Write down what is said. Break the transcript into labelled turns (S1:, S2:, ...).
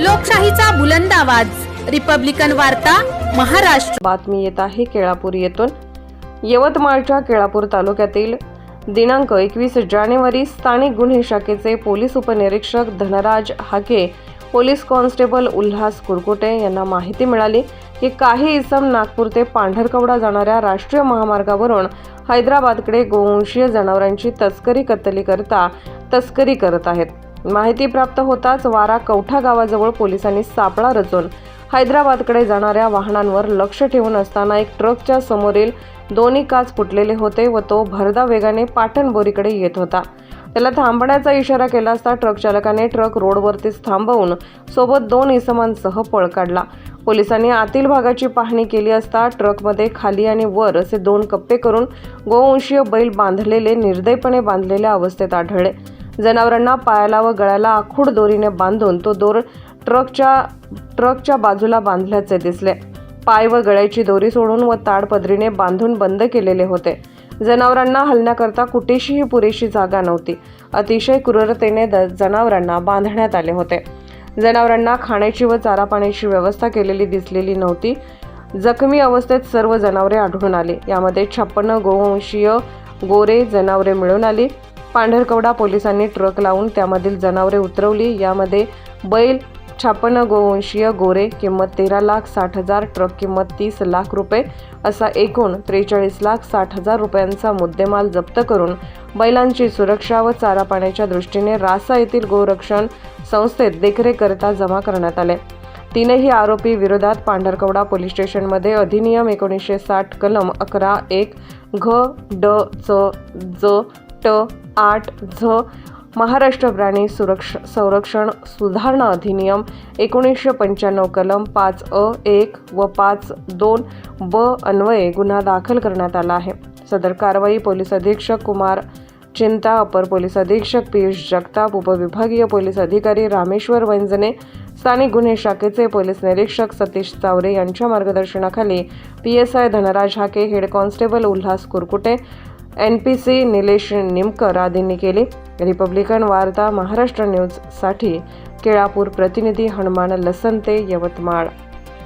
S1: लोकशाहीचा बुलंद आवाज. रिपब्लिकन वार्ता महाराष्ट्र.
S2: बातमी येत आहे केळापूर येथून. यवतमाळच्या केळापूर तालुक्यातील दिनांक एकवीस जानेवारी स्थानिक गुन्हे शाखेचे पोलीस उपनिरीक्षक धनराज हाके पोलीस कॉन्स्टेबल उल्हास कुरकुटे यांना माहिती मिळाली की काही इसम नागपूर ते पांढरकवडा जाणाऱ्या राष्ट्रीय महामार्गावरून हैदराबादकडे गोवंशीय जनावरांची तस्करी कत्तली करता तस्करी करत आहेत. माहिती प्राप्त होताच वारा कवठा गावाजवळ पोलिसांनी सापळा रचून हैदराबादकडे जाणाऱ्या वाहनांवर लक्ष ठेवून असताना एक ट्रकच्या समोरील दोन्ही काच फुटलेले होते व तो भरदा वेगाने पाटणबोरीकडे येत होता. त्याला थांबण्याचा इशारा केला असता ट्रक चालकाने ट्रक रोडवरतीच थांबवून सोबत दोन इसमांसह पळ काढला. पोलिसांनी आतील भागाची पाहणी केली असता ट्रकमध्ये खाली आणि वर असे दोन कप्पे करून गोवंशीय बैल बांधलेले निर्दयपणे बांधलेल्या अवस्थेत आढळले. जनावरांना पायाला व गळ्याला आखूड दोरीने बांधून तो दोर ट्रकच्या ट्रकच्या बाजूला बांधल्याचे दिसले. पाय व गळ्याची दोरी सोडून व ताडपदरीने बांधून बंद केलेले होते. जनावरांना हलण्याकरता कुठेशीही पुरेशी जागा नव्हती. अतिशय क्रूरतेने द जनावरांना बांधण्यात आले होते. जनावरांना खाण्याची व चारा पाण्याची व्यवस्था केलेली दिसलेली नव्हती. जखमी अवस्थेत सर्व जनावरे आढळून आली. यामध्ये छप्पन्न गोवंशीय गोरे जनावरे मिळून आली. पांढरकवडा पोलिसांनी ट्रक लावून त्यामधील जनावरे उतरवली. यामध्ये बैल छापन्न गोवंशीय गोरे किंमत तेरा लाख साठ हजार ट्रक किंमत तीस लाख रुपये असा एकूण त्रेचाळीस लाख साठ हजार रुपयांचा मुद्देमाल जप्त करून बैलांची सुरक्षा व चारा पाण्याच्या दृष्टीने रासा येथील गोरक्षण संस्थेत देखरेखकरिता जमा करण्यात आले. तीनही आरोपी विरोधात पांढरकवडा पोलीस स्टेशनमध्ये अधिनियम एकोणीसशे साठ कलम अकरा एक घ ड च ज ट आठ झ महाराष्ट्र प्राणी सुरक्ष संरक्षण सुधारणा अधिनियम एकोणीसशे पंच्याण्णव कलम पाच अ एक व पाच दोन ब अन्वये गुन्हा दाखल करण्यात आला आहे. सदर कारवाई पोलीस अधीक्षक कुमार चिंता अपर पोलीस अधीक्षक पियुष जगताप उपविभागीय पोलीस अधिकारी रामेश्वर वंजने स्थानिक गुन्हे शाखेचे पोलीस निरीक्षक सतीश चावरे यांच्या मार्गदर्शनाखाली P S I Dhanraj Hake head constable Ulhas Kurkute N P C Nilesh Nimkar आदींनी केली. रिपब्लिकन वार्ता महाराष्ट्र न्यूजसाठी केळापूर प्रतिनिधी हनुमान लसंते यवतमाळ.